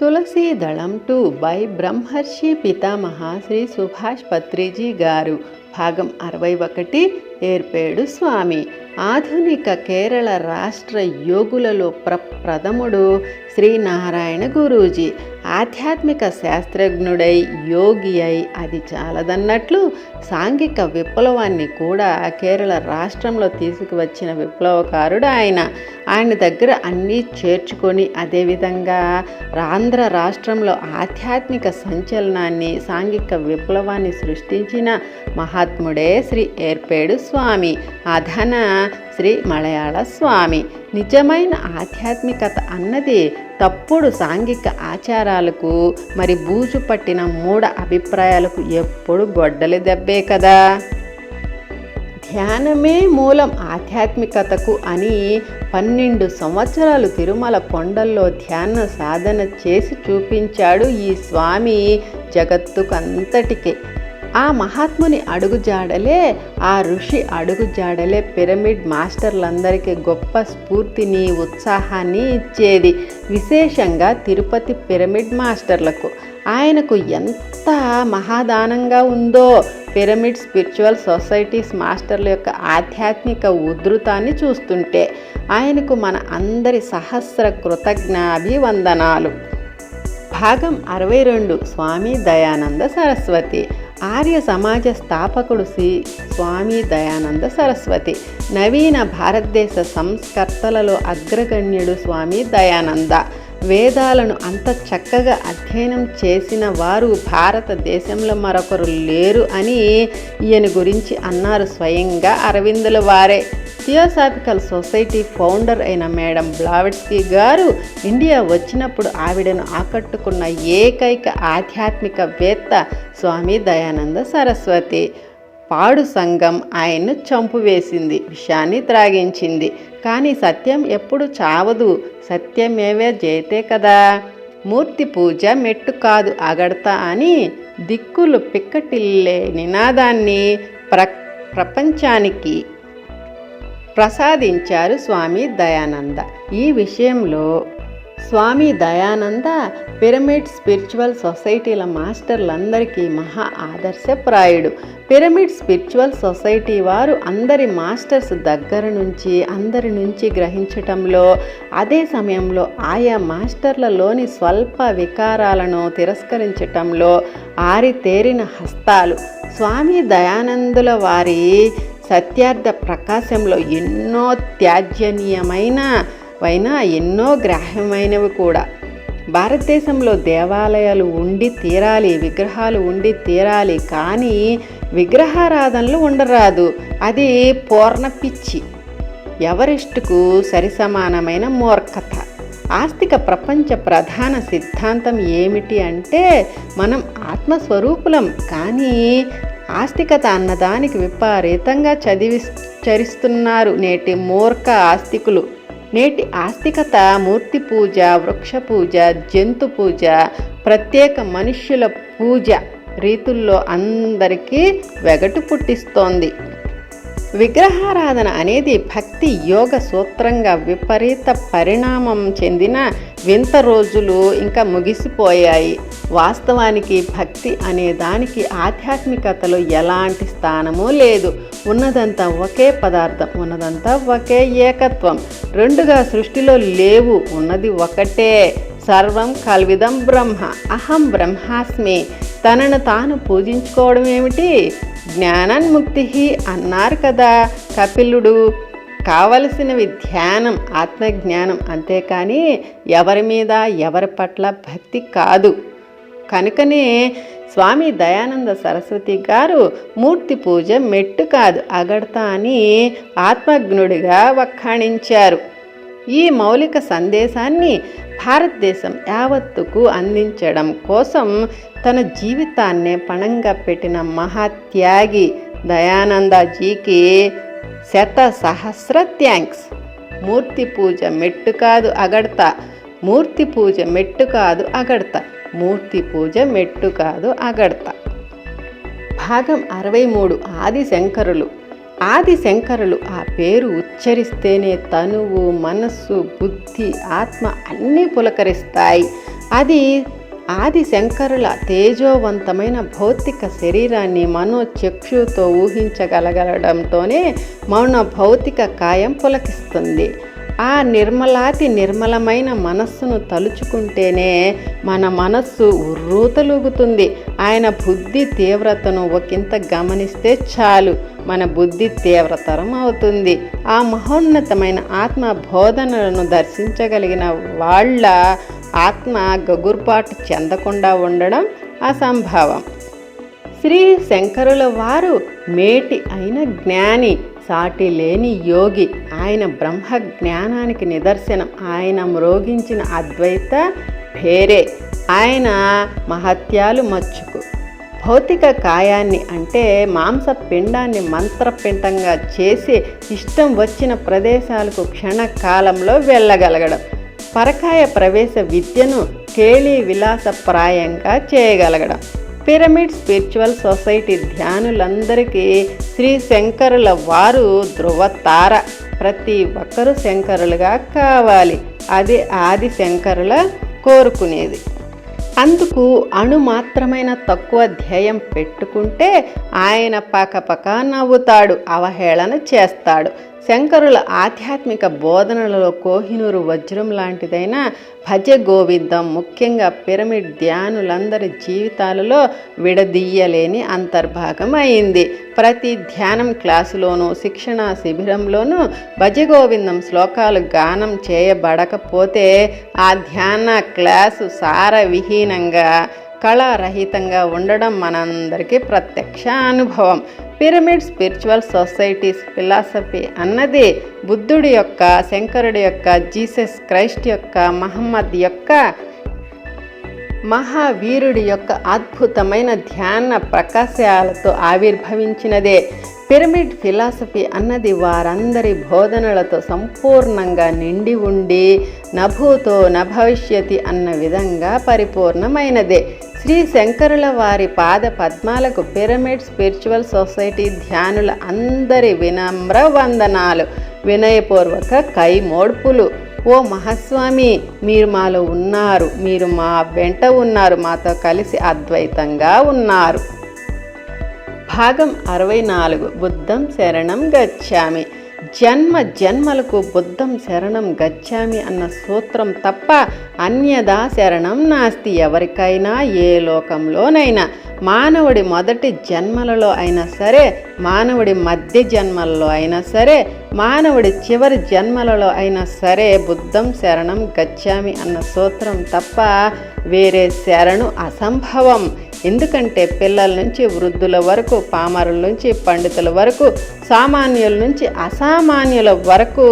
Tulasidalam two by బ్రహ్మర్షి పితామహ శ్రీ సుభాష్ పత్రిజీ గారు. భాగం అరవై ఒకటి ఏర్పేడు స్వామి. ఆధునిక కేరళ రాష్ట్ర యోగులలో ప్రప్రథముడు శ్రీనారాయణ గురూజీ. ఆధ్యాత్మిక శాస్త్రజ్ఞుడై యోగి అయి అది చాలదన్నట్లు సాంఘిక విప్లవాన్ని కూడా కేరళ రాష్ట్రంలో తీసుకువచ్చిన విప్లవకారుడు ఆయన. ఆయన దగ్గర అన్నీ చేర్చుకొని అదేవిధంగా ఆంధ్ర రాష్ట్రంలో ఆధ్యాత్మిక సంచలనాన్ని సాంఘిక విప్లవాన్ని సృష్టించిన మహాత్ముడే శ్రీ ఏర్పేడు స్వామి. అధన శ్రీ మలయాళ స్వామి. నిజమైన ఆధ్యాత్మికత అన్నది తప్పుడు సాంఘిక ఆచారాలకు మరి బూజు పట్టిన మూఢ అభిప్రాయాలకు ఎప్పుడు గొడ్డలి దెబ్బే కదా? ధ్యానమే మూలం ఆధ్యాత్మికతకు అని పన్నెండు సంవత్సరాలు తిరుమల కొండల్లో ధ్యాన సాధన చేసి చూపించాడు ఈ స్వామి జగత్తుకంతటికే. ఆ మహాత్ముని అడుగుజాడలే ఆ ఋషి అడుగుజాడలే పిరమిడ్ మాస్టర్లందరికీ గొప్ప స్ఫూర్తిని ఉత్సాహాన్ని ఇచ్చేది. విశేషంగా తిరుపతి పిరమిడ్ మాస్టర్లకు. ఆయనకు ఎంత మహాదానంగా ఉందో. పిరమిడ్ స్పిరిచువల్ సొసైటీస్ మాస్టర్ల యొక్క ఆధ్యాత్మిక ఉధృతాన్ని చూస్తుంటే ఆయనకు మన అందరి సహస్ర కృతజ్ఞాభివందనాలు. భాగం అరవై రెండు. స్వామి దయానంద సరస్వతి. ఆర్య సమాజ స్థాపకుడు శ్రీ స్వామి దయానంద సరస్వతి. నవీన భారతదేశ సంస్కర్తలలో అగ్రగణ్యుడు స్వామి దయానంద. వేదాలను అంత చక్కగా అధ్యయనం చేసిన వారు భారతదేశంలో మరొకరు లేరు అని ఈయన గురించి అన్నారు స్వయంగా అరవిందుల వారే. థియోసాఫికల్ సొసైటీ ఫౌండర్ అయిన మేడం బ్లావెట్స్కీ గారు ఇండియా వచ్చినప్పుడు ఆవిడను ఆకట్టుకున్న ఏకైక ఆధ్యాత్మికవేత్త స్వామి దయానంద సరస్వతి. పాడు సంఘం ఆయన్ను చంపువేసింది విషాన్ని త్రాగించింది. కానీ సత్యం ఎప్పుడు చావదు సత్యమేవే జయతే కదా. మూర్తి పూజ మెట్టు కాదు అగడతా అని దిక్కులు పిక్కటిల్లే నినాదాన్ని ప్ర ప్రపంచానికి ప్రసాదించారు స్వామి దయానంద. ఈ విషయంలో స్వామి దయానంద పిరమిడ్ స్పిరిచువల్ సొసైటీల మాస్టర్లందరికీ మహా ఆదర్శప్రాయుడు. పిరమిడ్ స్పిరిచువల్ సొసైటీ వారు అందరి మాస్టర్స్ దగ్గర నుంచి అందరి నుంచి గ్రహించటంలో అదే సమయంలో ఆయా మాస్టర్లలోని స్వల్ప వికారాలను తిరస్కరించటంలో ఆరితేరిన హస్తాలు. స్వామి దయానందుల వారి సత్యార్థ ప్రకాశంలో ఎన్నో త్యాజ్యనీయమైన అయినా ఎన్నో గ్రాహ్యమైనవి కూడా. భారతదేశంలో దేవాలయాలు ఉండి తీరాలి విగ్రహాలు ఉండి తీరాలి కానీ విగ్రహారాధనలు ఉండరాదు. అది పూర్ణ పిచ్చి. ఎవరిస్టుకు సరిసమానమైన మూర్ఖత. ఆస్తిక ప్రపంచ ప్రధాన సిద్ధాంతం ఏమిటి అంటే మనం ఆత్మస్వరూపులం కానీ ఆస్తికత అన్నదానికి విపరీతంగా చదివి చరిస్తున్నారు నేటి మూర్ఖ ఆస్తికులు. నేటి ఆస్తికత మూర్తి పూజ వృక్ష పూజ జంతు పూజ ప్రత్యేక మనుష్యుల పూజ రీతుల్లో అందరికీ వెగటు పుట్టిస్తోంది. విగ్రహారాధన అనేది భక్తి యోగ సూత్రంగా విపరీత పరిణామం చెందిన వింత రోజులు ఇంకా ముగిసిపోయాయి. వాస్తవానికి భక్తి అనే దానికి ఆధ్యాత్మికతలో ఎలాంటి స్థానము లేదు. ఉన్నదంతా ఒకే పదార్థం ఉన్నదంతా ఒకే ఏకత్వం. రెండుగా సృష్టిలో లేవు ఉన్నది ఒకటే. సర్వం కల్విదం బ్రహ్మ అహం బ్రహ్మాస్మి. తనను తాను పూజించుకోవడం ఏమిటి? జ్ఞానాన్ముక్తి అన్నారు కదా కపిలుడు. కావలసినవి ధ్యానం ఆత్మజ్ఞానం అంతేకాని ఎవరి మీద ఎవరి పట్ల భక్తి కాదు. కనుకనే స్వామి దయానంద సరస్వతి గారు మూర్తి పూజ మెట్టు కాదు అగడతా అని ఆత్మజ్ఞుడిగా వక్కాణించారు. ఈ మౌలిక సందేశాన్ని భారతదేశం యావత్తుకు అందించడం కోసం తన జీవితాన్నే పణంగా పెట్టిన మహాత్యాగి దయానందజీకి శత సహస్ర థ్యాంక్స్. మూర్తి పూజ మెట్టు కాదు అగడత మూర్తి పూజ మెట్టు కాదు అగడత మూర్తి పూజ మెట్టు కాదు అగడత భాగం అరవై మూడు ఆది శంకరులు. ఆది శంకరులు ఆ పేరు ఉచ్చరిస్తేనే తనువు మనస్సు బుద్ధి ఆత్మ అన్నీ పులకరిస్తాయి. అది ఆది శంకరుల తేజోవంతమైన భౌతిక శరీరాన్ని మనోచక్షుతో ఊహించగలగడంతోనే మౌన భౌతిక కాయం పులకిస్తుంది. ఆ నిర్మలాతి నిర్మలమైన మనస్సును తలుచుకుంటేనే మన మనస్సు ఉర్రూతలూగుతుంది. ఆయన బుద్ధి తీవ్రతను ఒకంత గమనిస్తే చాలు. మన బుద్ధి తీవ్రతరం అవుతుంది. ఆ మహోన్నతమైన ఆత్మ బోధనలను దర్శించగలిగిన వాళ్ళ ఆత్మ గగుర్పాటు చెందకుండా ఉండడం అసంభవం. శ్రీ శంకరుల వారు మేటి అయిన జ్ఞాని సాటి లేని యోగి ఆయన బ్రహ్మ జ్ఞానానికి నిదర్శనం ఆయన మ్రోగించిన అద్వైత భేరే ఆయన మహత్యాలు మచ్చుకు. భౌతిక కాయాన్ని అంటే మాంస పిండాన్ని మంత్రపిండంగా చేసి ఇష్టం వచ్చిన ప్రదేశాలకు క్షణకాలంలో వెళ్ళగలగడం. పరకాయ ప్రవేశ విద్యను కేళీ విలాసప్రాయంగా చేయగలగడం. పిరమిడ్ స్పిరిచువల్ సొసైటీ ధ్యానులందరికీ శ్రీ శంకరుల వారు ధృవతార ప్రతి ఒక్కరూ శంకరులుగా కావాలి. అది ఆది శంకరుల కోరుకునేది. అందుకు అణు మాత్రమైన తక్కువ ధ్యేయం పెట్టుకుంటే ఆయన పకపక నవ్వుతాడు అవహేళన చేస్తాడు. శంకరుల ఆధ్యాత్మిక బోధనలలో కోహినూరు వజ్రం లాంటిదైన భజ గోవిందం ముఖ్యంగా పిరమిడ్ ధ్యానులందరి జీవితాలలో విడదీయలేని అంతర్భాగం అయింది ప్రతి ధ్యానం క్లాసులోనూ శిక్షణ శిబిరంలోనూ భజ గోవిందం శ్లోకాలు గానం చేయబడకపోతే ఆ ధ్యాన క్లాసు సారవిహీనంగా కళారహితంగా ఉండడం మనందరికీ ప్రత్యక్ష అనుభవం. పిరమిడ్ స్పిరిచువల్ సొసైటీస్ ఫిలాసఫీ అన్నది బుద్ధుడి యొక్క శంకరుడి యొక్క జీసస్ క్రైస్ట్ యొక్క మహమ్మద్ యొక్క మహావీరుడి యొక్క అద్భుతమైన ధ్యాన ప్రకాశాలతో ఆవిర్భవించినదే. పిరమిడ్ ఫిలాసఫీ అన్నది వారందరి బోధనలతో సంపూర్ణంగా నిండి ఉండి నభూతో నభవిష్యతి అన్న విధంగా పరిపూర్ణమైనదే. శ్రీ శంకరుల వారి పాద పద్మాలకు పిరమిడ్ స్పిరిచువల్ సొసైటీ ధ్యానుల అందరి వినమ్ర వందనాలు. వినయపూర్వక కైమోడ్పులు. ఓ మహాస్వామి మీరు మాలో ఉన్నారు. మీరు మా వెంట ఉన్నారు. మాతో కలిసి అద్వైతంగా ఉన్నారు. భాగం అరవై నాలుగు. బుద్ధం శరణం గచ్చామి. జన్మ జన్మలకు బుద్ధం శరణం గచ్చామి అన్న సూత్రం తప్ప అన్యదా శరణం నాస్తి ఎవరికైనా ఏ లోకంలోనైనా. మానవుడి మొదటి జన్మలలో అయినా సరే మానవుడి మధ్య జన్మలలో అయినా సరే మానవుడి చివరి జన్మలలో అయినా సరే బుద్ధం శరణం గచ్చామి అన్న సూత్రం తప్ప వేరే శరణు అసంభవం. ఎందుకంటే పిల్లల నుంచి వృద్ధుల వరకు పామరుల నుంచి పండితుల వరకు సామాన్యుల నుంచి అసామాన్యుల వరకు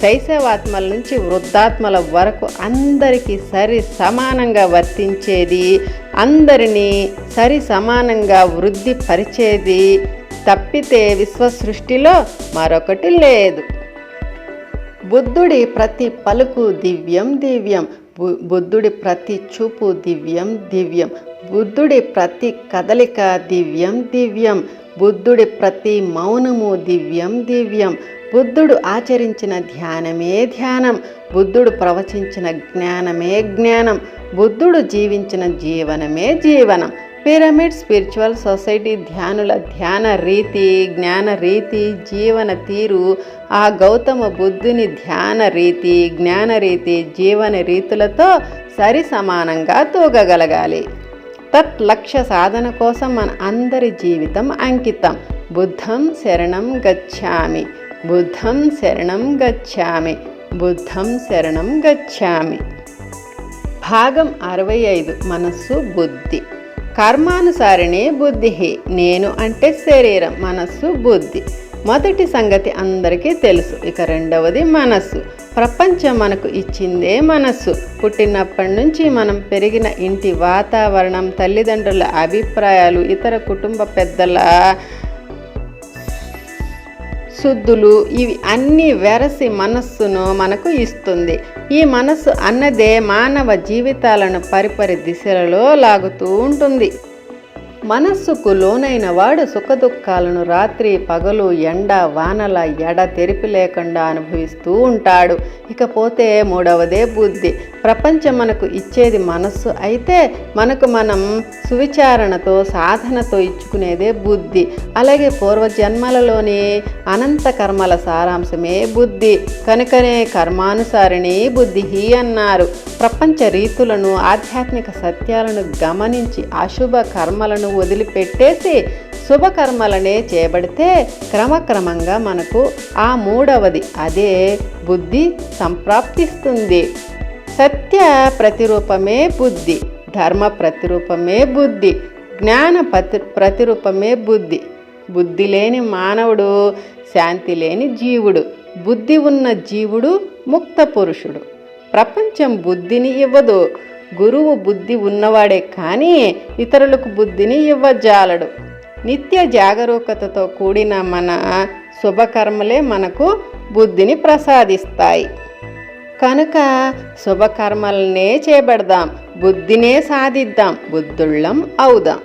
శైశవాత్మల నుంచి వృద్ధాత్మల వరకు అందరికీ సరి సమానంగా వర్తించేది అందరినీ సరి సమానంగా వృద్ధి పరిచేది తప్పితే విశ్వ సృష్టిలో మరొకటి లేదు. బుద్ధుడి ప్రతి పలుకు దివ్యం దివ్యం బుద్ధుడి ప్రతి చూపు దివ్యం దివ్యం బుద్ధుడి ప్రతి కదలిక దివ్యం దివ్యం. బుద్ధుడి ప్రతి మౌనము దివ్యం దివ్యం. బుద్ధుడు ఆచరించిన ధ్యానమే ధ్యానం. బుద్ధుడు ప్రవచించిన జ్ఞానమే జ్ఞానం. బుద్ధుడు జీవించిన జీవనమే జీవనం. పిరమిడ్ స్పిరిచువల్ సొసైటీ ధ్యానుల ధ్యాన రీతి జ్ఞాన రీతి జీవన తీరు. ఆ గౌతమ బుద్ధుని ధ్యాన రీతి జ్ఞాన రీతి జీవన రీతులతో సరి సమానంగా తూగగలగాలి. తత్ లక్ష్య సాధన కోసం మన అందరి జీవితం అంకితం. బుద్ధం శరణం గచ్చామి. బుద్ధం శరణం గచ్చామి. బుద్ధం శరణం గచ్చామి. భాగం అరవై ఐదు మనస్సు బుద్ధి. కర్మానుసారిణి బుద్ధి నేను అంటే శరీరం. మనస్సు బుద్ధి. మొదటి సంగతి అందరికీ తెలుసు. ఇక రెండవది మనస్సు. ప్రపంచం మనకు ఇచ్చిందే మనస్సు. పుట్టినప్పటి నుంచి మనం పెరిగిన ఇంటి వాతావరణం తల్లిదండ్రుల అభిప్రాయాలు ఇతర కుటుంబ పెద్దల శుద్ధులు ఇవి అన్నీ వెరసి మనస్సును మనకు ఇస్తుంది. ఈ మనస్సు అన్నదే మానవ జీవితాలను పరిపరి దిశలలో లాగుతూ ఉంటుంది. మనస్సుకు లోనైన వాడు సుఖదుఖాలను రాత్రి పగలు ఎండ వానల ఎడ తెరిపి లేకుండా అనుభవిస్తూ ఉంటాడు. ఇకపోతే మూడవదే బుద్ధి. ప్రపంచం మనకు ఇచ్చేది మనస్సు అయితే మనకు మనం సువిచారణతో సాధనతో ఇచ్చుకునేదే బుద్ధి. అలాగే పూర్వజన్మలలోని అనంత కర్మల సారాంశమే బుద్ధి. కనుకనే కర్మానుసారిణి బుద్ధి అన్నారు. ప్రపంచ రీతులను ఆధ్యాత్మిక సత్యాలను గమనించి అశుభ కర్మలను వదిలిపెట్టేసి శుభకర్మలనే చేపడితే క్రమక్రమంగా మనకు ఆ మూడవది అదే బుద్ధి సంప్రాప్తిస్తుంది. సత్య ప్రతిరూపమే బుద్ధి ధర్మ ప్రతిరూపమే బుద్ధి జ్ఞాన ప్రతి ప్రతిరూపమే బుద్ధి. బుద్ధి లేని మానవుడు శాంతి లేని జీవుడు బుద్ధి ఉన్న జీవుడు ముక్త పురుషుడు. ప్రపంచం బుద్ధిని ఇవ్వదు. గురువు బుద్ధి ఉన్నవాడే కానీ ఇతరులకు బుద్ధిని ఇవ్వజాలడు. నిత్య జాగరూకతతో కూడిన మన శుభకర్మలే మనకు బుద్ధిని ప్రసాదిస్తాయి. కనుక శుభకర్మలనే చేపడదాం బుద్ధినే సాధిద్దాం బుద్ధుళ్ళం అవుదాం.